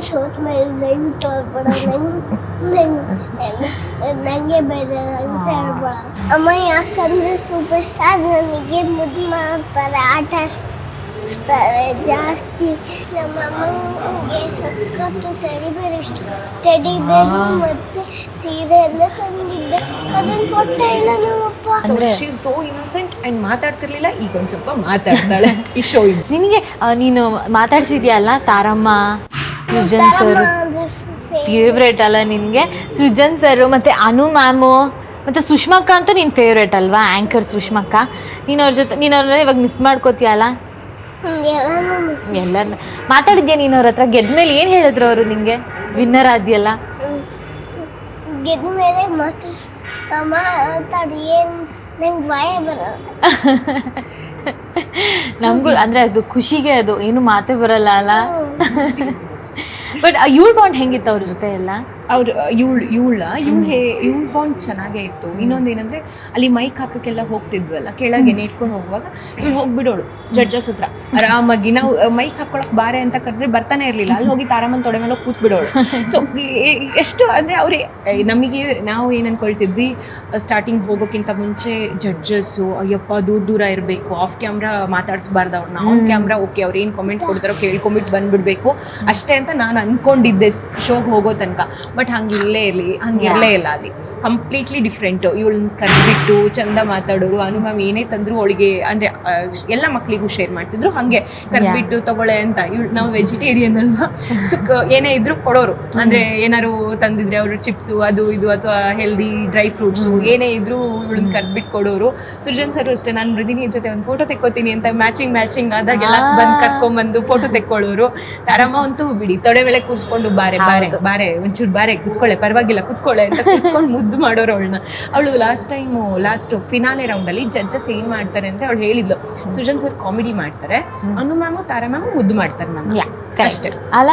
ಸೋತ್ ಮೇಲೆ ನಂಗೆ ತೋರ್ಬೇಡ ನಂಗೆ ನಂಗೆ ನನಗೆ ಅಮ್ಮ ಯಾಕಂದ್ರೆ ಸೂಪರ್ ಸ್ಟಾರ್ ನನಗೆ ಮುದ್ದು ಮಾಡ್ತಾರೆ ಆಟ ಆಡಿಸ್ತಾರೆ. ಜಾಸ್ತಿ ನಮ್ಮ ಅಮ್ಮನಿಗೆ ಸಕ್ಕತ್ತು ಟೆಡಿ ಇಷ್ಟು. ಇಷ್ಟ ಟೆಡಿ ಮತ್ತೆ ಸೀರೆ ಎಲ್ಲ ತಂದಿದ್ದೆ. ಅದನ್ನು ಕೊಟ್ಟೆ ಇಲ್ಲ ನಮ್ಮಪ್ಪ. ಅಂದ್ರೆ- ಶಿ ಸೋ ಇನ್ನೋಸೆಂಟ್ ಅಂಡ್ ಮಾತಾಡ್ತಿರ್ಲಿಲ್ಲ ಈಗ ಒಂದ್ ಸ್ವಲ್ಪ ಮಾತಾಡ್ತಾಳೆ. ಈ ಶೋ ನಿನಗೆ ಆ, ನೀನು ಮಾತಾಡ್ಸಿದ್ಯಲ್ಲ ತಾರಮ್ಮ? ಸೃಜನ್ ಸರ್. ಫೇವ್ರೇಟ್ ಅಲ್ಲ ನಿನಗೆ? ಸೃಜನ್ ಸರ್ ಮತ್ತೆ ಅನು ಮ್ಯಾಮು. ಮತ್ತೆ ಸುಷ್ಮಕ್ಕ ಅಂತ ನಿನ್ ಫೇವ್ರೇಟ್ ಅಲ್ವಾ? ಆಂಕರ್ ಸುಷ್ಮಕ್ಕ. ನೀನು ಅವ್ರ ಜೊತೆ ನೀನು ಅವ್ರನ್ನ ಇವಾಗ ಮಿಸ್ ಮಾಡ್ಕೋತೀಯಲ್ಲ? ಎಲ್ಲರನ್ನ ಮಾತಾಡಿದ್ಯಾ ನೀನು ಅವ್ರ ಹತ್ರ? ಗೆದ್ಮೇಲೆ ಏನು ಹೇಳಿದ್ರು ಅವರು ನಿಮಗೆ ವಿನ್ನರ್ ಆದ್ಯಲ್ಲ? ಗೆದ್ಮೇಲೆ ಅದು ಏನು ನಂಗೆ ಭಯ ಬರಲ್ಲ. ನಮಗೂ ಅಂದ್ರೆ ಅದು ಖುಷಿಗೆ ಅದು. ಏನು ಮಾತೇ ಬರಲ್ಲ ಅಲ್ಲ? ಬಟ್ ಇವಳು ಬಾಂಡ್ ಹೆಂಗಿತ್ತು ಅವ್ರ ಜೊತೆ ಎಲ್ಲ? ಅವ್ರು ಇವಳು ಇವಳ? ಹೇ ಇವಳ ಬಾಂಡ್ ಚೆನ್ನಾಗೇ ಇತ್ತು. ಇನ್ನೊಂದು ಏನಂದ್ರೆ ಅಲ್ಲಿ ಮೈಕ್ ಹಾಕಕ್ಕೆಲ್ಲ ಹೋಗ್ತಿದ್ವಲ್ಲ ಕೆಳಗೆ ನೇಟ್ಕೊಂಡು ಹೋಗುವಾಗ ಇವಳು ಹೋಗ್ಬಿಡೋಳು ಜಡ್ಜಸ್ ಹತ್ರ. ಆರಾಮಾಗಿ ನಾವು ಮೈಕ್ ಹಾಕೊಳಕ್ ಬಾರೆ ಅಂತ ಕರೆದ್ರೆ ಬರ್ತಾನೆ ಇರ್ಲಿಲ್ಲ. ಅಲ್ಲಿ ಹೋಗಿ ತಾರಾಮನ್ ತೊಡೆ ಮೇಲೆ ಕೂತ್ ಬಿಡೋಳು ಸೊ ಎಷ್ಟು ಅಂದ್ರೆ ಅವ್ರೇ ನಮಗೆ ನಾವು ಏನ್ ಅನ್ಕೊಳ್ತಿದ್ವಿ ಸ್ಟಾರ್ಟಿಂಗ್ ಹೋಗೋಕ್ಕಿಂತ ಮುಂಚೆ ಜಡ್ಜಸ್ಸು ಅಯ್ಯಪ್ಪ ದೂರ ದೂರ ಇರಬೇಕು. ಆಫ್ ಕ್ಯಾಮ್ರಾ ಮಾತಾಡಿಸ್ಬಾರ್ದು ಅವ್ರನ್ನ ಆನ್ ಕ್ಯಾಮ್ರಾ ಓಕೆ ಅವ್ರು ಏನು ಕಾಮೆಂಟ್ ಕೊಡ್ತಾರೋ ಕೇಳ್ಕೊಂಬಿಟ್ಟು ಬಂದ್ಬಿಡ್ಬೇಕು. ಅಷ್ಟೇ ಅಂತ ನಾನು ಅನ್ಕೊಂಡಿದ್ದೆ ಶೋಗೆ ಹೋಗೋ ತನಕ. ಬಟ್ ಹಂಗಿಲ್ಲೇ ಇರಲಿ ಹಂಗಿರಲೇ ಇಲ್ಲ ಅಲ್ಲಿ. ಕಂಪ್ಲೀಟ್ಲಿ ಡಿಫ್ರೆಂಟು ಇವಳನ್ನ ಕರೆದ್ಬಿಟ್ಟು ಚಂದ ಮಾತಾಡೋರು ಅನು ಮ್ಯಾಮ್ ಏನೇ ತಂದ್ರು ಅವಳಿಗೆ ಅಂದರೆ ಎಲ್ಲ ಮಕ್ಕಳಿಗೂ ಶೇರ್ ಮಾಡ್ತಿದ್ರು ಹಾಗೆ ಕರೆದ್ಬಿಟ್ಟು ತಗೊಳ್ಳೆ ಅಂತ. ಇವಳು ನಾವು ವೆಜಿಟೇರಿಯನ್ ಅಲ್ವಾ? ಸೊ ಏನೇ ಇದ್ರು ಕೊಡೋರು. ಅಂದರೆ ಏನಾದ್ರು ತಂದಿದ್ರೆ ಅವರು ಚಿಪ್ಸು ಅದು ಇದು ಅಥವಾ ಹೆಲ್ದಿ ಡ್ರೈ ಫ್ರೂಟ್ಸು ಏನೇ ಇದ್ರು ಇವಳನ್ನ ಕರೆದ್ಬಿಟ್ಟು ಕೊಡೋರು. ಸೃಜನ್ ಸರ್ ಅಷ್ಟೇ ನಾನು ಮೃದಿನಿ ಜೊತೆ ಒಂದು ಫೋಟೋ ತೆಕ್ಕೋತೀನಿ ಅಂತ ಮ್ಯಾಚಿಂಗ್ ಮ್ಯಾಚಿಂಗ್ ಆದಾಗೆಲ್ಲ ಬಂದು ಕರ್ಕೊಂಡ್ಬಂದು ಫೋಟೋ ತೆಕ್ಕೊಳ್ಳೋರು ತಾರಮ್ಮ ಅಂತೂ ಬಿಡಿ ತೊಡೆ ಮೇಲೆ ಕೂರ್ಸ್ಕೊಂಡು ಬಾರೆ ಬಾರೆ ಬಾರೆ ಒಂಚೂರು ಬಾರೆ ಕುತ್ಕೊಳ್ಳೆ ಪರವಾಗಿಲ್ಲ ಕುತ್ಕೊಳ್ಳೆ ಅಂತ ಕುತ್ಕೊಂಡು ಮುದ್ದು ಮಾಡೋರು ಅವಳನ್ನ. ಅವಳು ಲಾಸ್ಟ್ ಟೈಮು ಲಾಸ್ಟ್ ಫಿನಾಲೆ ರೌಂಡಲ್ಲಿ ಜಡ್ಜಸ್ ಏನ್ ಮಾಡ್ತಾರೆ ಅಂದ್ರೆ ಅವಳು ಹೇಳಿದ್ಲು ಸುಜನ್ ಸರ್ ಕಾಮಿಡಿ ಮಾಡ್ತಾರೆ ಅನು ಮ್ಯಾಮು ತಾರಾ ಮ್ಯಾಮು ಮುದ್ದು ಮಾಡ್ತಾರೆ ನನ್ನ. ಅಷ್ಟೇ. ಅಲ್ಲ?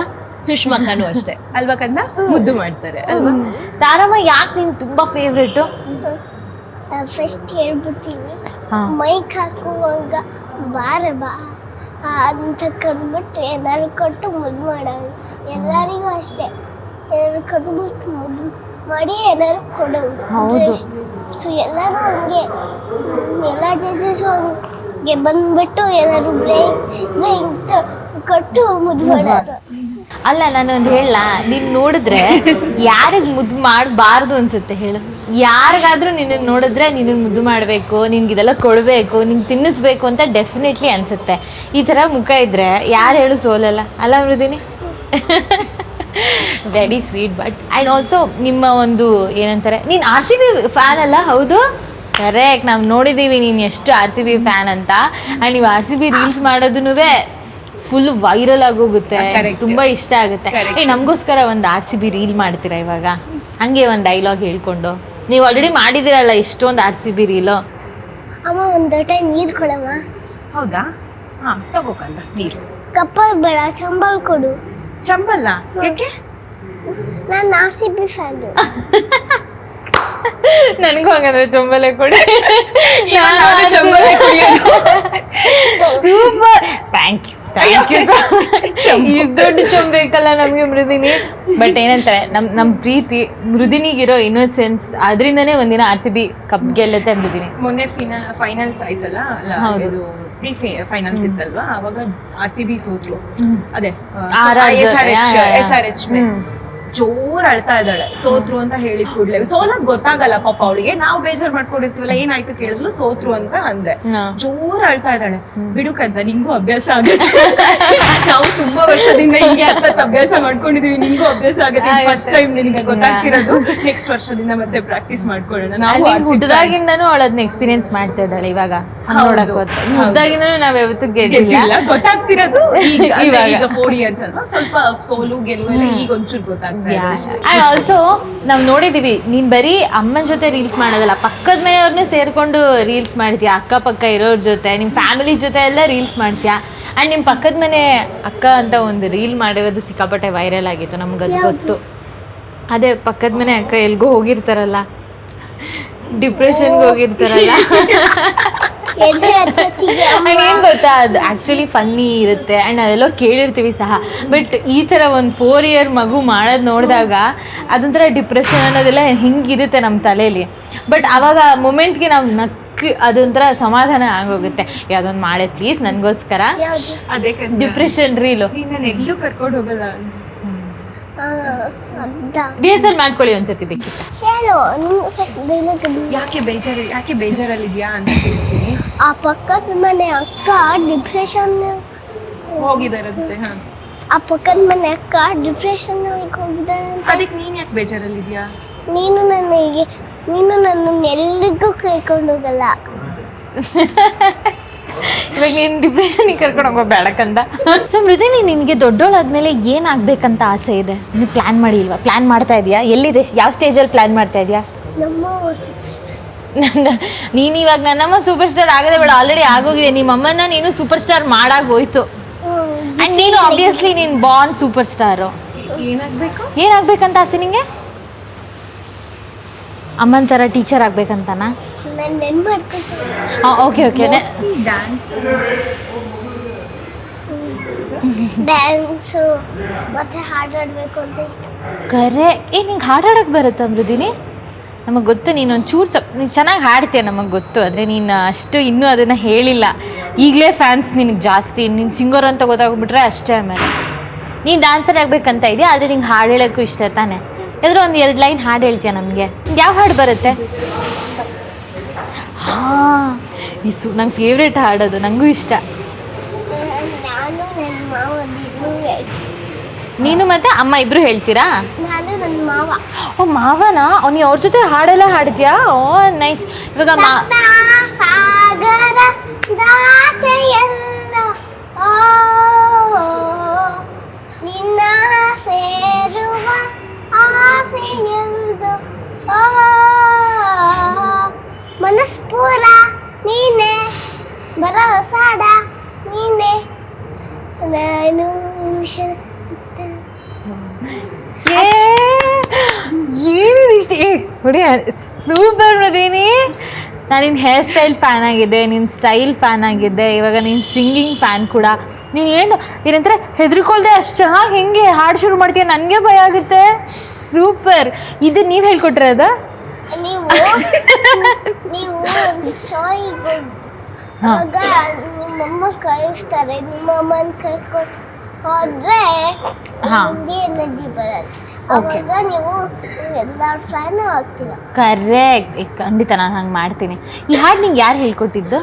ಸುಷ್ಮಕ್ಕನು ಅಷ್ಟೇ. ಅಲ್ವಾ ಕಂದ? ಮುದ್ದು ಮಾಡ್ತಾರೆ ಅಲ್ವಾ? ತಾರಮ್ಮ ಯಾಕೆ ನಿನ್ ತುಂಬಾ ಫೇವ್ರೇಟು ಫಸ್ಟ್ ಹೇಳ್ಬಿಡ್ತೀನಿ. ಮೈಕ್ ಹಾಕುವಾಗ ಬಾರ ಬಾ. ಅಂತ ಕರೆದ್ಬಿಟ್ಟು ಎಲ್ಲರೂ ಕೊಟ್ಟು ಮುದ್ದು ಮಾಡೋರು. ಎಲ್ಲರಿಗೂ ಅಷ್ಟೇ. ಎಲ್ಲರೂ ಕರೆದ್ಬಿಟ್ಟು ಮುದ್ದು ಮಾಡಿ ಏನಾದ್ರು ಕೊಡೋದು. ಹೌದು. ಸೊ ಎಲ್ಲರೂ ಹಂಗೆ ಎಲ್ಲ ಜಜಸ್ ಹಂಗೆ ಬಂದ್ಬಿಟ್ಟು ಏನಾದ್ರು ಬ್ರೇಕ್ ಬ್ರೇಕ್ ಕಟ್ಟು ಮುದ್ದು ಮಾಡೋರು ಅಲ್ಲ ನಾನೊಂದು ಹೇಳ ನೀನ್ ನೋಡಿದ್ರೆ ಯಾರಿಗ್ ಮುದ್ದು ಮಾಡಬಾರ್ದು ಅನ್ಸುತ್ತೆ ಹೇಳು. ಯಾರಿಗಾದ್ರೂ ನಿನ್ನ ನೋಡಿದ್ರೆ ನಿನ್ನ ಮುದ್ದು ಮಾಡಬೇಕು ನಿನ್ಗೆ ಇದೆಲ್ಲ ಕೊಡಬೇಕು ನಿಂಗೆ ತಿನ್ನಿಸ್ಬೇಕು ಅಂತ ಡೆಫಿನೆಟ್ಲಿ ಅನ್ಸುತ್ತೆ. ಈ ಥರ ಮುಖ ಇದ್ರೆ ಯಾರು ಹೇಳು ಸೋಲಲ್ಲ? ಅಲ್ಲ Mridini very sweet but and also ನಿಮ್ಮ ಒಂದು ಏನಂತಾರೆ ನೀನು ಆರ್ ಸಿ ಬಿ ಫ್ಯಾನ್ ಅಲ್ಲ ಹೌದು? ಕರೆಕ್ಟ್ ನಾವು ನೋಡಿದ್ದೀವಿ ನೀನು ಎಷ್ಟು ಆರ್ ಸಿ ಬಿ ಫ್ಯಾನ್ ಅಂತ. ಆ್ಯಂಡ್ ನೀವು ಆರ್ ಸಿ ಬಿ ರೀಲ್ಸ್ ಮಾಡೋದನ್ನು ಫುಲ್ ವೈರಲ್ ಆಗೋಗುತ್ತೆ. ತುಂಬ ತುಂಬಾ ಇಷ್ಟ ಆಗುತ್ತೆ. ಏ ನಮಗೋಸ್ಕರ ಒಂದು ಆರ್ ಸಿ ಬಿ ರೀಲ್ ಮಾಡ್ತೀರಾ ಇವಾಗ? ಹಂಗೆ ಒಂದು ಡೈಲಾಗ್ ಹೇಳ್ಕೊಂಡು. ನೀವು ಆಲ್ರೆಡಿ ಮಾಡಿದಿರಲ್ಲ ಎಷ್ಟೊಂದು ಆರ್ ಸಿ ಬಿ ರೀಲು ಅಮ್ಮ ಒಂದು ಲೋಟ ನೀರು ಕೊಡಮ್ಮ. ಹೌದಾ? ಹಾ ತಗೋಕಂತ ನೀರು. ಕಪ್ಪಲ್ ಬೇಡ ಸಂಬಳ ಕೊಡು. ಚಂಬಲ್ಲ? ಯಾಕೆ? ನಾನು ಆರ್ ಸಿ ಬಿ ಚಂಬಲೆ ಕೊಡಿ. ಹಂಗಂದ್ರೆ ಚೊಂಬಲೆ ಕೊಡಿ super thank you thank you ಇಷ್ಟು ದೊಡ್ಡ ನಮಗೆ ಮೃದಿನಿ. ಬಟ್ ಏನಂತಾರೆ ನಮ್ ನಮ್ ಪ್ರೀತಿ ಮೃದಿನಿಗಿರೋ ಇನ್ನೋಸೆನ್ಸ್ ಅದರಿಂದನೇ ಒಂದಿನ ಆರ್ ಸಿ ಬಿ ಕಪ್ ಗೆಲ್ಲುತ್ತೆ ಮೃದಿನಿ. ಮೊನ್ನೆ ಫಿನಾ ಫೈನಲ್ಸ್ ಆಯ್ತಲ್ಲ. ಇದು ಪ್ರೀ ಫೈನಲ್ಸ್ ಇತ್ತಲ್ವಾ? ಅವಾಗ ಆರ್ ಸಿ ಬಿ ಸೋತ್ರು. ಅದೇ S R H S R H ಹ್ಮ್. ಜೋರ್ ಅಳ್ತಾ ಇದ್ದಾಳೆ. ಸೋತ್ರು ಅಂತ ಹೇಳಿ ಕೂಡ್ಲೆ. ಸೋಲಕ್ ಗೊತ್ತಾಗಲ್ಲ ಪಾಪ ಅವಳಿಗೆ. ನಾವು ಬೇಜಾರ್ ಮಾಡ್ಕೊಂಡಿರ್ತೀವಲ್ಲ ಏನಾಯ್ತು ಕೇಳಿದ್ರು ಸೋತ್ರು ಅಂತ ಅಂದೆ. ಜೋರ್ ಅಳ್ತಾ ಇದ್ದಾಳೆ. ಬಿಡುಕಂತ ನಿಂಗೂ ಅಭ್ಯಾಸ ಆಗುತ್ತೆ. ನಾವು ತುಂಬಾ ವರ್ಷದಿಂದ ಹಿಂಗೆ ಅಂತ ಅಭ್ಯಾಸ ಮಾಡ್ಕೊಂಡಿದೀವಿ. ನಿಂಗೂ ಅಭ್ಯಾಸ ಆಗುತ್ತೆ. ಫಸ್ಟ್ ಟೈಮ್ ನಿನ್ಗೆ ಗೊತ್ತಾಗ್ತಿರೋದು. ನೆಕ್ಸ್ಟ್ ವರ್ಷದಿಂದ ಮತ್ತೆ ಪ್ರಾಕ್ಟೀಸ್ ಮಾಡ್ಕೊಳ್ಳೋಣ. ನಾವು ಹುಟ್ಟದಾಗಿಂದನೂ ಅವಳು ಅದನ್ನ ಎಕ್ಸ್ಪೀರಿಯನ್ಸ್ ಮಾಡ್ತಾ ಇದ್ದಾಳೆ ಇವಾಗ. ಹುಟ್ಟದಾಗಿಂದನೂ ನಾವ್ ಯಾವತ್ತೂ ಗೆದ್ದಿಲ್ಲ. ಗೊತ್ತಾಗ್ತಿರೋದು ಈಗ ಫೋರ್ ಇಯರ್ಸ್ ಅಲ್ವಾ? ಸ್ವಲ್ಪ ಸೋಲು ಗೆಲುವು ಈಗ ಒಂಚೂರು ಗೊತ್ತಾಗ್ತಾ ಇದೆ. ಅಷ್ಟೇ. ಅಂಡ್ ಆಲ್ಸೋ ನಾವು ನೋಡಿದೀವಿ ನೀನ್ ಬರೀ ಅಮ್ಮನ ಜೊತೆ ರೀಲ್ಸ್ ಮಾಡೋದಲ್ಲ ಪಕ್ಕದ ಮನೆಯವ್ರನ್ನೇ ಸೇರ್ಕೊಂಡು ರೀಲ್ಸ್ ಮಾಡ್ತೀಯ? ಅಕ್ಕ ಪಕ್ಕ ಇರೋರ್ ಜೊತೆ ನಿಮ್ ಫ್ಯಾಮಿಲಿ ಜೊತೆ ಎಲ್ಲ ರೀಲ್ಸ್ ಮಾಡ್ತೀಯ? ಅಂಡ್ ನಿಮ್ ಪಕ್ಕದ ಮನೆ ಅಕ್ಕ ಅಂತ ಒಂದು ರೀಲ್ ಮಾಡಿರೋದು ಸಿಕ್ಕಾಪಟ್ಟೆ ವೈರಲ್ ಆಗಿತ್ತು ನಮ್ಗದು ಗೊತ್ತು. ಅದೇ ಪಕ್ಕದ ಮನೆ ಅಕ್ಕ ಎಲ್ಗೂ ಹೋಗಿರ್ತಾರಲ್ಲ. ಡಿಪ್ರೆಷನ್ಗೆ ಹೋಗಿರ್ತಾರಲ್ಲ. ಏನ್ ಗೊತ್ತಾ ಅದು ಆಕ್ಚುಲಿ ಫನ್ನಿ ಇರುತ್ತೆ. ಅಂಡ್ ಅದೆಲ್ಲೋ ಕೇಳಿರ್ತೀವಿ ಸಹ. ಬಟ್ ಈ ತರ ಒಂದು ಫೋರ್ ಇಯರ್ ಮಗು ಮಾಡೋದು ನೋಡಿದಾಗ ಅದೊಂಥರ ಡಿಪ್ರೆಷನ್ ಅನ್ನೋದೆಲ್ಲ ಹಿಂಗಿರುತ್ತೆ ನಮ್ಮ ತಲೆಯಲ್ಲಿ ಬಟ್ ಅವಾಗ ಮೊಮೆಂಟ್ಗೆ ನಾವು ನಕ್ ಅದೊಂಥರ ಸಮಾಧಾನ ಆಗೋಗುತ್ತೆ. ಯಾವ್ದೊಂದು ಮಾಡೇ ಪ್ಲೀಸ್ ನನಗೋಸ್ಕರ. ಡಿಪ್ರೆಷನ್ ರೀಲು ನಾನು ಎಲ್ಲೂ ಕರ್ಕೊಂಡು ಹೋಗಲ್ಲ. ರಿಹರ್ಸಲ್ ಮಾಡ್ಕೊಳ್ಳಿ ಒಂದ್ಸತಿ ಬೇಕಿತ್ತು ಹೇಳು ನೀನು ಫಸ್ಟ್ ಯಾಕೆ ಬೇಜಾರು ಯಾಕೆ ಬೇಜಾರಲ್ಲಿದ್ಯಾ ಅಂತ ಕೇಳ್ತೀನಿ. ಆ ಪಕ್ಕದ ಮನೆ ಅಕ್ಕ ಡಿಪ್ರೆಷನ್ ಹೋಗಿದಾರಂತೆ ಹಾ. ಆ ಪಕ್ಕದ ಮನೆ ಅಕ್ಕ ಡಿಪ್ರೆಷನ್ ಹೋಗಿದ್ದಾಳೆ ಅದಕ್ಕೆ ನೀನ್ ಯಾಕೆ ಬೇಜಾರಲ್ಲಿದ್ಯಾ? ನೀನು ನನಗೆ ನೀನು ನನ್ನ ಎಲ್ಲಿಗೂ ಕರ್ಕೊಂಡು ಹೋಗಲ್ಲ. ಇವಾಗ ನೀನು ಡಿಪ್ರೆಷನ್ ಕರ್ಕೊಂಡು ಹೋಗೋ ಬೇಡಕ್ಕಂತ ಸೊ ಮೃದಿನಿ ನಿನಗೆ ದೊಡ್ಡೋಳಾದ್ಮೇಲೆ ಏನಾಗಬೇಕಂತ ಆಸೆ ಇದೆ? ನೀನು ಪ್ಲ್ಯಾನ್ ಮಾಡಿಲ್ವಾ ಪ್ಲ್ಯಾನ್ ಮಾಡ್ತಾ ಇದೆಯಾ? ಎಲ್ಲಿದೆ? ಯಾವ ಸ್ಟೇಜಲ್ಲಿ ಪ್ಲ್ಯಾನ್ ಮಾಡ್ತಾ ಇದೆಯಾ? ನೀನು ಇವಾಗ ನನ್ನಮ್ಮ ಸೂಪರ್ ಸ್ಟಾರ್ ಆಗದೆ ಬೇಡ. ಆಲ್ರೆಡಿ ಆಗೋಗಿದೆ. ನಿಮ್ಮ ಅಮ್ಮನ ನೀನು ಸೂಪರ್ ಸ್ಟಾರ್ ಮಾಡಾಗ ಹೋಯ್ತು. ಆ್ಯಂಡ್ ನೀನು ಆಬ್ವಿಯಸ್ಲಿ ನೀನು ಬಾರ್ನ್ ಸೂಪರ್ ಸ್ಟಾರು ಏನಾಗಬೇಕು? ಏನಾಗಬೇಕಂತ ಆಸೆ ನಿಂಗೆ? ಅಮ್ಮನ ಥರ ಟೀಚರ್ ಆಗ್ಬೇಕಂತನಾ? ಓಕೆ ಓಕೆ ಡ್ಯಾನ್ಸ್ ಡ್ಯಾನ್ಸು ಮತ್ತೆ ಹಾಡಾಡಬೇಕು ಅಂತ ಇಷ್ಟ. ಕರೆ. ಏ ನಿಂಗೆ ಹಾಡಾಡಕ್ಕೆ ಬರುತ್ತಾ ಮೃದಿನಿ? ನಮಗೆ ಗೊತ್ತು ನೀನು ಚೂರು ಸ್ವಲ್ಪ ನೀನು ಚೆನ್ನಾಗಿ ಹಾಡ್ತೀಯ ನಮಗೆ ಗೊತ್ತು. ಅಂದರೆ ನೀನು ಅಷ್ಟು ಇನ್ನೂ ಅದನ್ನು ಹೇಳಿಲ್ಲ. ಈಗಲೇ ಫ್ಯಾನ್ಸ್ ನಿನಗೆ ಜಾಸ್ತಿ. ನೀನು ಸಿಂಗರ್ ಅಂತ ಗೊತ್ತಾಗ್ಬಿಟ್ರೆ ಅಷ್ಟೇ ಆಮೇಲೆ. ನೀನು ಡ್ಯಾನ್ಸರ್ ಆಗಬೇಕಂತ ಇದೆಯಾ? ಆದರೆ ನಿಂಗೆ ಹಾಡು ಹೇಳೋಕ್ಕೂ ಇಷ್ಟ ತಾನೆ. ಯಾವ್ದಾದ್ರು ಒಂದು ಎರಡು ಲೈನ್ ಹಾಡು ಹೇಳ್ತೀಯ ನಮಗೆ. ಯಾವ ಹಾಡು ಬರುತ್ತೆ? ಹಾಂ ಇಸು ನಂಗೆ ಫೇವ್ರೇಟ್ ಹಾಡೋದು ನನಗೂ ಇಷ್ಟ. ನಾನು ಇಬ್ರು ಮತ್ತೆ ಅಮ್ಮ ಇಬ್ಬರು ಹೇಳ್ತೀರಾ? ಮಾವ ಓ, ಮಾವನಾ? ಅವ್ನು ನೀ ಅವ್ರ ಜೊತೆ ಹಾಡೆಲ್ಲ ಹಾಡಿದ್ಯಾ? ಓ ನೈಸ್ ಇವಾಗ ಸಾಗರ ನಿನ್ನ ಸೇರುವ ಆಸೆಯಂದು. ಓ ಮನಸ್ಪೂರ ನೀನೆ ಭರವಸಾಡ ನೀನೆ. ನಾನು ಶ- ಏ, ಏನಿದು ಇಷ್ಟ? ಏ ಹೊಡಿ ಸೂಪರ್ ಮದೀನಿ ನಾನು ನಿನ್ನ ಹೇರ್ ಸ್ಟೈಲ್ ಫ್ಯಾನ್ ಆಗಿದ್ದೆ ನಿನ್ನ ಸ್ಟೈಲ್ ಫ್ಯಾನ್ ಆಗಿದ್ದೆ ಇವಾಗ ನಿನ್ನ ಸಿಂಗಿಂಗ್ ಫ್ಯಾನ್ ಕೂಡ. ನೀನು ಏನು ಏನಂತಾರೆ ಹೆದರ್ಕೊಳ್ದೆ ಅಷ್ಟು ಚೆನ್ನಾಗಿ ಹೆಂಗೆ ಹಾಡು ಶುರು ಮಾಡ್ತೀಯ ನನಗೆ ಭಯ ಆಗುತ್ತೆ. ಸೂಪರ್ ಇದು ನೀವು ಹೇಳ್ಕೊಟ್ರೆ ನೀವು ನೀವು ಶಾಯಿಗೆ ಆಗ ಅವಾಗ ನಿಮ್ಮಮ್ಮ ಕಳಿಸ್ತಾರೆ ನಿಮ್ಮಮ್ಮನ ಕರ್ಕೊಂಡು ಹೋದ್ರೆ ಹಾ. ನಿಮ್ಗೆ ಎನರ್ಜಿ ಬರುತ್ತೆ. Okay. ಅವಾಗ ನೀವು ಎಲ್ಲರ ಫ್ಯಾನು ಆಗ್ತೀರ. ಕರೆಕ್ಟ್ ಖಂಡಿತ ನಾನು ಹಂಗೆ ಮಾಡ್ತೀನಿ. ಈ ಹಾಡು ನಿಂಗೆ ಯಾರು ಹೇಳ್ಕೊಟ್ಟಿದ್ದು?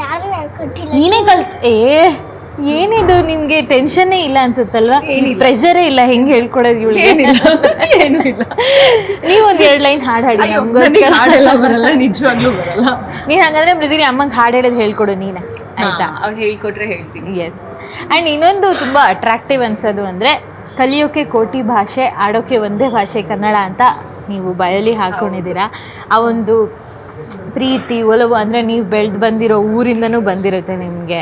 ಯಾರು ಹೇಳ್ಕೊಟ್ಟಿಲ್ಲ? ನೀನೇ ಕಲ್ತ್ ಏ ಏನಿದು ನಿಮ್ಗೆ ಟೆನ್ಷನ್ನೇ ಇಲ್ಲ ಅನ್ಸುತ್ತಲ್ವಾ. ಪ್ರೆಷರೇ ಇಲ್ಲ ಹೆಂಗ್ ಹೇಳ್ಕೊಡೋದು ಇವಳಿಗೆ? ಏನು ಇಲ್ಲ. ನೀವ್ ಒಂದ್ ಎರಡ್ ಲೈನ್ ಹಾಡ್ ಹಾಡಿ ನಮ್ಗೋಸ್ಕರ. ಹಾಡೆಲ್ಲ ಬರಲ್ಲ ನಿಜವಾಗ್ಲೂ ಬರಲ್ಲ. ನೀನ್ ಹಂಗಂದ್ರೆ ಮೃದಿನಿ ಅಮ್ಮಂಗ್ ಹಾಡ್ ಹೇಳೋದು ಹೇಳ್ಕೊಡು ನೀನೆ. ಆಯ್ತಾ? ಅವ್ರು ಹೇಳ್ಕೊಟ್ರೆ ಹೇಳ್ತೀನಿ. ಎಸ್ ಅಂಡ್ ಇನ್ನೊಂದು ತುಂಬಾ ಅಟ್ರಾಕ್ಟಿವ್ ಅನ್ಸೋದು ಅಂದ್ರೆ ಕಲಿಯೋಕೆ ಕೋಟಿ ಭಾಷೆ ಆಡೋಕೆ ಒಂದೇ ಭಾಷೆ ಕನ್ನಡ ಅಂತ ನೀವು ಬಯಲಿ ಹಾಕೊಂಡಿದ್ದೀರಾ. ಆ ಒಂದು ಪ್ರೀತಿ ಒಲವು ಅಂದ್ರೆ ನೀವು ಬೆಳ್ದು ಬಂದಿರೋ ಊರಿಂದನೂ ಬಂದಿರುತ್ತೆ ನಿಮ್ಗೆ.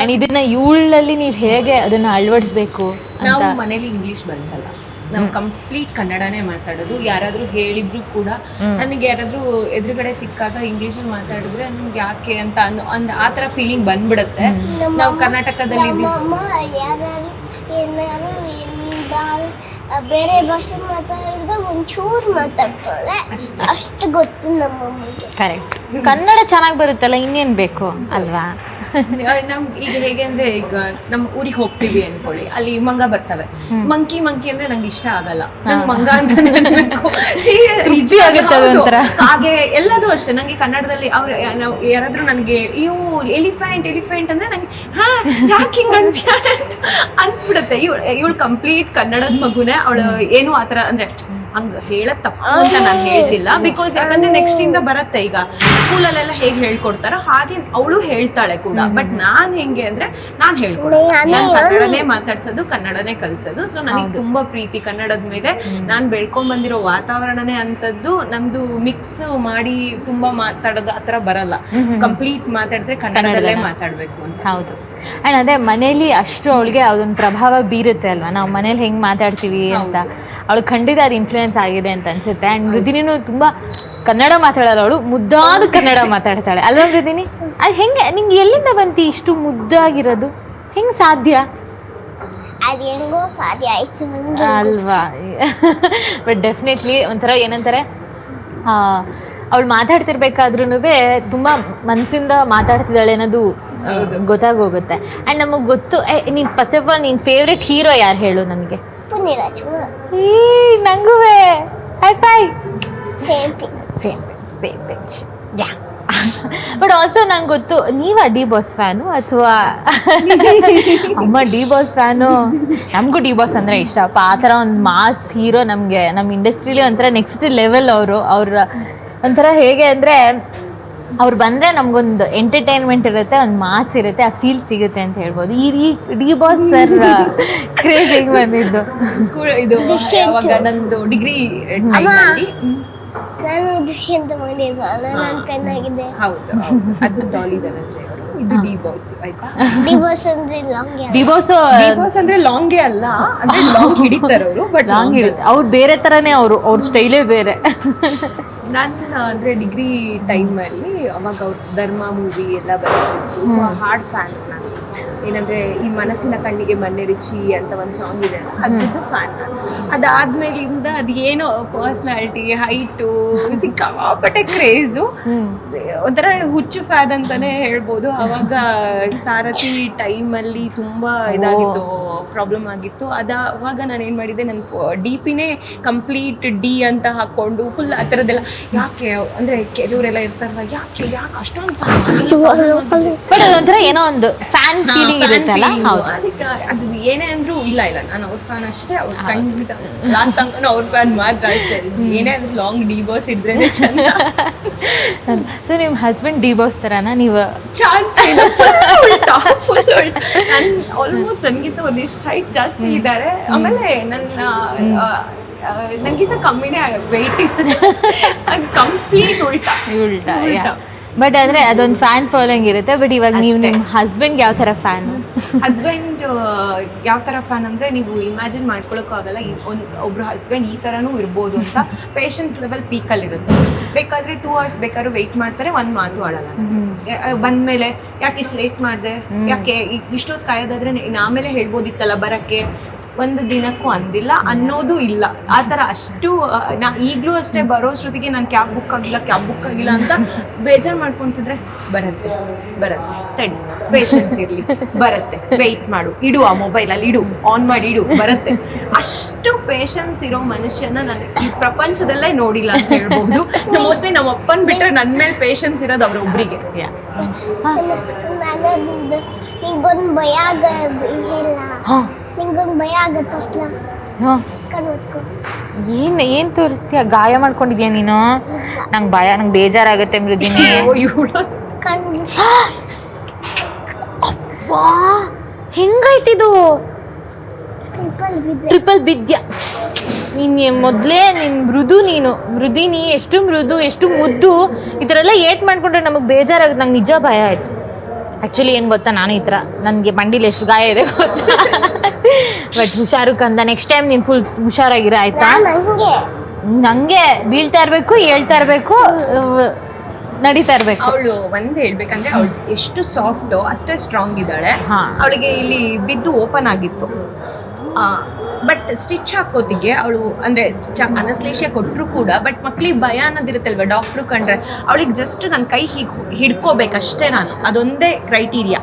ಅಂಡ್ ಇದನ್ನ ಇವಳಲ್ಲಿ ನೀವು ಹೇಗೆ ಅದನ್ನ ಅಳವಡಿಸ್ಬೇಕು ನಾವು ಮನೇಲಿ ಇಂಗ್ಲಿಷ್ ಬಳಸಲ್ಲ. ನಾವು ಕಂಪ್ಲೀಟ್ ಕನ್ನಡನೇ ಮಾತಾಡೋದು. ಯಾರಾದರೂ ಹೇಳಿದ್ರು ಕೂಡ ನನಗೆ ಯಾರಾದರೂ ಎದುರುಗಡೆ ಸಿಕ್ಕಾಗ ಇಂಗ್ಲೀಷಲ್ಲಿ ಮಾತಾಡಿದ್ರೆ ನಮ್ಗೆ ಯಾಕೆ ಅಂತ ಅನ್ನೋ ಅಂದ್ರೆ ಆ ಥರ ಫೀಲಿಂಗ್ ಬಂದ್ಬಿಡುತ್ತೆ. ನಾವು ಕರ್ನಾಟಕದಲ್ಲಿ ಬೇರೆ ಭಾಷೆ ಮಾತಾಡಿದ್ರೆ ಒಂಚೂರು ಮಾತಾಡ್ತಾಳೆ. ಅಷ್ಟು ಗೊತ್ತು ನಮ್ಮಮ್ಮಗೆ ಕರೆಕ್ಟ್ ಕನ್ನಡ ಚೆನ್ನಾಗಿ ಬರುತ್ತಲ್ಲ ಇನ್ನೇನ್ ಬೇಕು ಅಲ್ವಾ? ನಮ್ ಈಗ ಹೇಗೆ ಅಂದ್ರೆ ಈಗ ನಮ್ ಊರಿಗೆ ಹೋಗ್ತೀವಿ ಅನ್ಕೊಳ್ಳಿ. ಅಲ್ಲಿ ಮಂಗ ಬರ್ತವೆ. ಮಂಕಿ ಮಂಕಿ ಅಂದ್ರೆ ನಂಗೆ ಇಷ್ಟ ಆಗಲ್ಲ. ನಂಗೆ ಮಂಗ ಅಂತ. ಹಾಗೆ ಎಲ್ಲದೂ ಅಷ್ಟೇ. ನಂಗೆ ಕನ್ನಡದಲ್ಲಿ ಅವ್ರ ಯಾರಾದ್ರೂ ನನಗೆ ಇವು ಎಲಿಫೆಂಟ್ ಎಲಿಫೆಂಟ್ ಅಂದ್ರೆ ನಂಗೆ ಹಾ ಯಾಕೆ ಹಿಂಗ್ ಅನ್ಸ್ಬಿಡುತ್ತೆ. ಇವಳು ಇವಳು ಕಂಪ್ಲೀಟ್ ಕನ್ನಡದ ಮಗುನೇ ಅವಳು ಏನು ಆತರ ಅಂದ್ರೆ ಹಂಗ ಹೇಳ ತಪ್ಪು ಅಂತ ನಾನು ಹೇಳ್ತಿಲ್ಲ. ಬಿಕಾಸ್ ಯಾಕಂದ್ರೆ ನೆಕ್ಸ್ಟ್ ಇಂದ ಬರುತ್ತೆ ಈಗ. ಸ್ಕೂಲಲ್ಲೆಲ್ಲ ಹೇಗೆ ಹೇಳ್ಕೊಡ್ತಾರೋ ಹಾಗೆ ಅವಳು ಹೇಳ್ತಾಳೆ ಕೂಡ. ಬಟ್ ನಾನ್ ಹೆಂಗೆ ಅಂದ್ರೆ ನಾನ್ ಹೇಳ್ಕೊಡ್ತೀನಿ ನಾನು- ನಾನು ಕನ್ನಡನೇ ಮಾತಾಡ್ಸೋದು ಕನ್ನಡನೇ ಕಲ್ಸೋದು. ಸೊ ನನಗೆ ತುಂಬಾ ಪ್ರೀತಿ ಕನ್ನಡದ ಮೇಲೆ. ನಾನ್ ಬೆಳ್ಕೊಂಡ್ ಬಂದಿರೋ ವಾತಾವರಣನೇ ಅಂತದ್ದು ನಮ್ದು ಮಿಕ್ಸ್ ಮಾಡಿ ತುಂಬಾ ಮಾತಾಡೋದು ಆತರ ಬರಲ್ಲ. ಕಂಪ್ಲೀಟ್ ಮಾತಾಡಿದ್ರೆ ಕನ್ನಡದಲ್ಲೇ ಮಾತಾಡ್ಬೇಕು ಅಂತ. ಹೌದು. ಅಂಡ್ ಅದೇ ಮನೇಲಿ ಅಷ್ಟು ಅವಳಿಗೆ ಅದೊಂದು ಪ್ರಭಾವ ಬೀರುತ್ತೆ ಅಲ್ವಾ? ನಾವು ಮನೇಲಿ ಹೆಂಗ್ ಮಾತಾಡ್ತೀವಿ ಅಂತ. ಅವಳು ಖಂಡಿತ ಅದು ಇನ್ಫ್ಲೂಯೆನ್ಸ್ ಆಗಿದೆ ಅಂತ ಅನ್ಸುತ್ತೆ. ಅಂಡ್ ಮೃದಿನಿನೂ ತುಂಬ ಕನ್ನಡ ಮಾತಾಡಲ್ಲ ಅವಳು ಮುದ್ದಾದ ಕನ್ನಡ ಮಾತಾಡ್ತಾಳೆ. ಅಲ್ವಾ ಮೃದಿನಿ ಅದು ಹೆಂಗೆ ನಿಂಗೆ ಎಲ್ಲಿಂದ ಬಂತಿ ಇಷ್ಟು ಮುದ್ದಾಗಿರೋದು? ಹೆಂಗೆ ಸಾಧ್ಯ? ಅದು ಹೆಂಗೋ ಸಾಧ್ಯ ಆಯ್ತು ನಂಗೆ ಅಲ್ವಾ? ಬಟ್ ಡೆಫಿನೆಟ್ಲಿ ಒಂಥರ ಏನಂತಾರೆ ಅವಳು ಮಾತಾಡ್ತಿರ್ಬೇಕಾದ್ರೂ ತುಂಬ ಮನಸ್ಸಿಂದ ಮಾತಾಡ್ತಿದ್ದಾಳೆ ಅನ್ನೋದು ಗೊತ್ತಾಗೋಗುತ್ತೆ. ಆ್ಯಂಡ್ ನಮಗೆ ಗೊತ್ತು ನೀನು ಫಸ್ಟ್ ಆಫ್ ಆಲ್ ನಿನ್ನ ಫೇವ್ರೆಟ್ ಹೀರೋ ಯಾರು ಹೇಳು ನನಗೆ? ಪುನೀತ್ ರಾಜ್ಕುಮಾರ್ ನಂಗುವೆ ನಂಗೂ high. Five same P same same bench yeah. But also ನಂಗೆ ಗೊತ್ತು ನೀವಾ ಡಿ ಬಾಸ್ ಫ್ಯಾನು ಅಥವಾ ಅಮ್ಮ ಡಿ ಬಾಸ್ ಫ್ಯಾನು? ನಮಗೂ ಡಿ ಬಾಸ್ ಅಂದರೆ ಇಷ್ಟಪ್ಪ ಆ ಥರ ಒಂದು ಮಾಸ್ ಹೀರೋ ನಮಗೆ ನಮ್ಮ ಇಂಡಸ್ಟ್ರೀಲಿ ಒಂಥರ ನೆಕ್ಸ್ಟ್ ಲೆವೆಲ್ ಅವರು. ಅವ್ರ ಒಂಥರ ಹೇಗೆ ಅಂದರೆ ಅವ್ರು ಬಂದರೆ ನಮಗೊಂದು ಎಂಟರ್ಟೈನ್ಮೆಂಟ್ ಇರುತ್ತೆ ಒಂದು ಮಾಸ್ ಇರುತ್ತೆ ಆ ಫೀಲ್ ಸಿಗುತ್ತೆ ಅಂತ ಹೇಳ್ಬೋದು. ಈ ಡಿ ಬಾಸ್ ಸರ್ ಕ್ರೇಜ್ ಹೆಂಗೆ ಬಂದಿದ್ದು? ಸ್ಕೂಲ್ ಇದು ನಂದು ಡಿಗ್ರಿ ನಾನು ದುಷ್ಯಂತ ಮಾಡಿದ್ವಲ್ಲ ನಾನು ಪೆನ್ ಹೌದು ಹೌದು. ಅದು ಡಾಲಿ ಇದು ಡಿ ಬಾಸ್ ಆಯ್ತಾ? ಡಿವೋರ್ಸ್ ಅಂದ್ರೆ long D boss D boss ಅಂದ್ರೆ ಲಾಂಗೇ ಅಲ್ಲ ಅಂದ್ರೆ ಲಾಂಗ್ ಹಿಡಿತಾರೆ ಅವರು ಬಟ್ ಲಾಂಗ್ ಇರುತ್ತೆ ಅವ್ರು ಬೇರೆ ಥರನೇ ಅವರು ಅವ್ರ ಸ್ಟೈಲೇ ಬೇರೆ. ನನ್ನ ಅಂದ್ರೆ ಡಿಗ್ರಿ ಟೈಮಲ್ಲಿ ಅವಾಗ ಅವ್ರ ಧರ್ಮ ಮೂವಿ ಎಲ್ಲ ಬರ್ತಿತ್ತು ಸೊ ಹಾರ್ಡ್ ಫ್ಯಾನ್ ನಾನು. ಏನಂದ್ರೆ ಈ ಮನಸ್ಸಿನ ಕಣ್ಣಿಗೆ ಮಣ್ಣೆರಿಚಿ ಅಂತ ಒಂದು ಸಾಂಗ್ ಇದೆ. ಅದ್ರದ್ದು ಫ್ಯಾನ್ ಅದಾದ್ಮೇಲಿಂದ ಅದು ಏನೋ ಪರ್ಸ್ನಾಲಿಟಿ ಹೈಟು ಸಿಕ್ಕಾಪಟ್ಟೆ ಕ್ರೇಜು ಒಂಥರ ಹುಚ್ಚು ಫ್ಯಾನ್ ಅಂತಾನೆ ಹೇಳ್ಬೋದು. ಅವಾಗ ಸಾರಥಿ ಟೈಮಲ್ಲಿ ತುಂಬಾ ಇದಾಗಿತ್ತು ಪ್ರಾಬ್ಲಮ್ ಆಗಿತ್ತು. ಅದ ಅವಾಗ ನಾನು ಏನು ಮಾಡಿದೆ ನನ್ನ ಡಿ ಪಿನೇ ಕಂಪ್ಲೀಟ್ ಡಿ ಅಂತ ಹಾಕೊಂಡು ಫುಲ್ ಆ ಥರದ್ದೆಲ್ಲ ಯಾಕೆ ಅಂದ್ರೆ ಕೆಲವರೆಲ್ಲ ಇರ್ತಾರಲ್ಲ ಯಾಕೆ ಯಾಕೆ ಅಷ್ಟೊಂದು ಬಟ್ ಅದೊಂಥರ ಏನೋ ಒಂದು ಫ್ಯಾನ್ ಫೀಲಿಂಗ್ ಇರುತ್ತಲ್ಲ? ಹೌದು. ಅದಕ್ಕೆ ಅದು ಏನೇ ಅಂದ್ರು ಇಲ್ಲ ಇಲ್ಲ. ನಾನು ಅವ್ರ ಫ್ಯಾನ್ ಅಷ್ಟೇ ಅವ್ರ ಖಂಡಿತ ಲಾಸ್ಟ್ ತನಕ ಅವ್ರ ಫ್ಯಾನ್ ಮಾತ್ರ ಅಷ್ಟೇ. ಏನೇ ಅಂದ್ರು ಲಾಂಗ್ ಡಿವೋರ್ಸ್ ಇದ್ರೇನೆ ಚಂದ. ಸೊ ನಿಮ್ಮ ಹಸ್ಬೆಂಡ್ ಡಿವೋರ್ಸ್ ತರಾನಾ? ನೀವು ಚಾನ್ಸ್ ಇಲ್ಲ. ಫುಲ್ ಆಲ್ಮೋಸ್ಟ್ ನನಗಿಂತ ಒಂದಿಷ್ಟು ಹೈಟ್ ಜಾಸ್ತಿ ಇದ್ದಾರೆ ಆಮೇಲೆ ನನ್ನ ನಂಗಿಂತ ಕಮ್ಮಿನೇ ವೆಯ್ಟ್ ಇದೆ ಕಂಪ್ಲೀಟ್ ಉಲ್ಟಾ. ಉಲ್ಟಾ ಉಲ್ಟಾ. ಬಟ್ ಅಂದ್ರೆ ಅದೊಂದು ಫ್ಯಾನ್ ಫಾಲೋಯಿಂಗ್ ಇರುತ್ತೆ. ಬಟ್ ಇವಾಗ ನೀವು. ನಿಮ್ಮ ಹಸ್ಬೆಂಡ್ ಯಾವ ತರ ಫ್ಯಾನ್ ಹಸ್ಬೆಂಡ್ ಯಾವ ತರ ಫ್ಯಾನ್ ಅಂದ್ರೆ ನೀವು ಇಮ್ಯಾಜಿನ್ ಮಾಡ್ಕೊಳಕ್ಕಾಗಲ್ಲ. ಆಗಲ್ಲ ಒಂದ್ ಒಬ್ರು ಹಸ್ಬೆಂಡ್ ಈ ತರನೂ ಇರ್ಬೋದು ಅಂತ ಪೇಷನ್ಸ್ ಲೆವೆಲ್ ಅಲ್ಲಿ ಇರುತ್ತೆ. ಬೇಕಾದ್ರೆ ಟೂ ಅವರ್ಸ್ ಬೇಕಾದ್ರೂ ವೆಯ್ಟ್ ಮಾಡ್ತಾರೆ ಒಂದು ಮಾತು ಆಡಲ್ಲ. ಬಂದ್ಮೇಲೆ ಯಾಕೆ ಇಷ್ಟು ಲೇಟ್ ಮಾಡಿದೆ? ಯಾಕೆ ಇಷ್ಟೊತ್ ಇಷ್ಟೊತ್ತು ಕಾಯೋದಾದ್ರೆ ಆಮೇಲೆ ಹೇಳ್ಬೋದಿತ್ತಲ್ಲ ಬರಕ್ಕೆ? ಒಂದು ದಿನಕ್ಕೂ ಅಂದಿಲ್ಲ, ಅನ್ನೋದು ಇಲ್ಲ. ಆ ಥರ ಅಷ್ಟು ನಾ ಈಗಲೂ ಅಷ್ಟೇ ಬರೋ ಬರೋಷ್ಟೊತ್ತಿಗೆ ನಾನು ಕ್ಯಾಬ್ ಬುಕ್ ಆಗಿಲ್ಲ, ಕ್ಯಾಬ್ ಬುಕ್ ಆಗಿಲ್ಲ ಅಂತ ಬೇಜಾರು ಮಾಡ್ಕೊತಿದ್ರೆ ಬರುತ್ತೆ ಬರುತ್ತೆ. ತಡಿ ಪೇಷನ್ಸ್ ಇರಲಿ, ಬರುತ್ತೆ. ವೆಯ್ಟ್ ಮಾಡು, ಇಡು ಆ ಮೊಬೈಲಲ್ಲಿ ಇಡು ಆನ್ ಮಾಡಿ, ಇಡು, ಬರುತ್ತೆ. ಅಷ್ಟು ಪೇಷನ್ಸ್ ಇರೋ ಮನುಷ್ಯನ ನಾನು ಈ ಪ್ರಪಂಚದಲ್ಲೇ ನೋಡಿಲ್ಲ ಅಂತ ಹೇಳ್ಬೋದು. ಮೋಸ್ಟ್ಲಿ ನಮ್ಮ ಅಪ್ಪನ್ ಬಿಟ್ಟರೆ ನನ್ನ ಮೇಲೆ ಪೇಷನ್ಸ್ ಇರೋದು ಅವರೊಬ್ಬರಿಗೆ ನಿಂಗೊಂದು ಭಯ ಆಗ ಇಲ್ಲ. ಹಾಂ. ನಿಂಗೊಂದು ಭಯ ಆಗತ್ತೆ ಅಷ್ಟಲ ಹಾಂ. ಕಣ್ಣು ಮುಚ್ಕೊ. ಏನು ಏನು ತೋರಿಸ್ತೀಯ? ಗಾಯ ಮಾಡ್ಕೊಂಡಿದ್ಯಾ ನೀನು? ನಂಗೆ ಭಯ ನಂಗೆ ಬೇಜಾರಾಗುತ್ತೆ ಮೃದಿನಿ. ಕಣ್ಣು. ವಾ ಹೆಂಗಾಯ್ತಿದು ಟ್ರಿಪಲ್ ಬಿದ್ದೆ. ಟ್ರಿಪಲ್ ಬಿದ್ಯಾ? ನೀನು ಮೊದಲೇ ನಿನ್ನ ಮೃದು ನೀನು. ಮೃದಿನಿ ಎಷ್ಟು ಮೃದು ಎಷ್ಟು ಮುದ್ದು ಈ ಥರ ಎಲ್ಲ ಏಟ್ ಮಾಡ್ಕೊಂಡ್ರೆ ನಮಗೆ ಬೇಜಾರಾಗುತ್ತೆ ನಂಗೆ ನಿಜ ಭಯ ಆಯಿತು. ಆ್ಯಕ್ಚುಲಿ ಏನು ಗೊತ್ತಾ? ನಾನು ಈ ಥರ ನನಗೆ ಮಂಡಿಲಿ ಎಷ್ಟು ಗಾಯ ಇದೆ ಗೊತ್ತಾ? ಬಟ್ ಹುಷಾರು ಕಂದ. ನೆಕ್ಸ್ಟ್ ಟೈಮ್ ನೀನು ಫುಲ್ ಹುಷಾರಾಗಿರ ಆಯ್ತಾ? ನಂಗೆ ಬೀಳ್ತಾ ಇರಬೇಕು ಹೇಳ್ತಾ ಇರಬೇಕು ನಡೀತಾ ಇರಬೇಕು. ಅವಳು ಒಂದ್ ಹೇಳ್ಬೇಕಂದ್ರೆ ಅವಳು ಎಷ್ಟು ಸಾಫ್ಟ್ ಅಷ್ಟೇ ಸ್ಟ್ರಾಂಗ್ ಇದ್ದಾಳೆ. ಅವಳಿಗೆ ಇಲ್ಲಿ ಬಿದ್ದು ಓಪನ್ ಆಗಿತ್ತು. ಬಟ್ ಸ್ಟಿಚ್ ಹಾಕೋತಿಗೆ ಅವಳು ಅಂದ್ರೆ ಅನಸ್ಲೇಷಿಯ ಕೊಟ್ಟರು ಕೂಡ ಬಟ್ ಮಕ್ಳಿಗೆ ಭಯ ಅನ್ನೋದಿರುತ್ತಲ್ವ ಡಾಕ್ಟ್ರು ಕಂಡ್ರೆ? ಅವಳಿಗೆ ಜಸ್ಟ್ ನನ್ನ ಕೈ ಹೀಗೆ ಹಿಡ್ಕೋಬೇಕಷ್ಟೇ ನಾನು. ಅದೊಂದೇ ಕ್ರೈಟೀರಿಯಾ.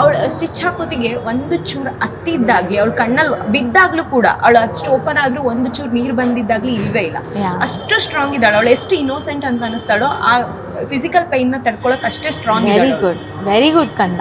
ಅವಳು ಸ್ಟಿಚ್ ಹಾಕೋತಿಗೆ ಒಂದು ಚೂರು ಹತ್ತಿದ್ದಾಗ್ಲಿ ಅವಳು ಕಣ್ಣಲ್ಲಿ ಬಿದ್ದಾಗ್ಲೂ ಕೂಡ ಅವಳು ಅಷ್ಟು ಓಪನ್ ಆದ್ರೂ ಒಂದು ಚೂರು ನೀರು ಬಂದಿದ್ದಾಗ್ಲಿ ಇಲ್ವೇ ಇಲ್ಲ. ಅಷ್ಟು ಸ್ಟ್ರಾಂಗ್ ಇದ್ದಾಳೆ. ಅವಳು ಎಷ್ಟು ಇನ್ನೋಸೆಂಟ್ ಅಂತ ಅನಿಸ್ತಾಳೋ ಆ ಫಿಸಿಕಲ್ ಪೈನ್ನ ತಡ್ಕೊಳಕ್ ಅಷ್ಟೇ strong very good very good ಕಂದ.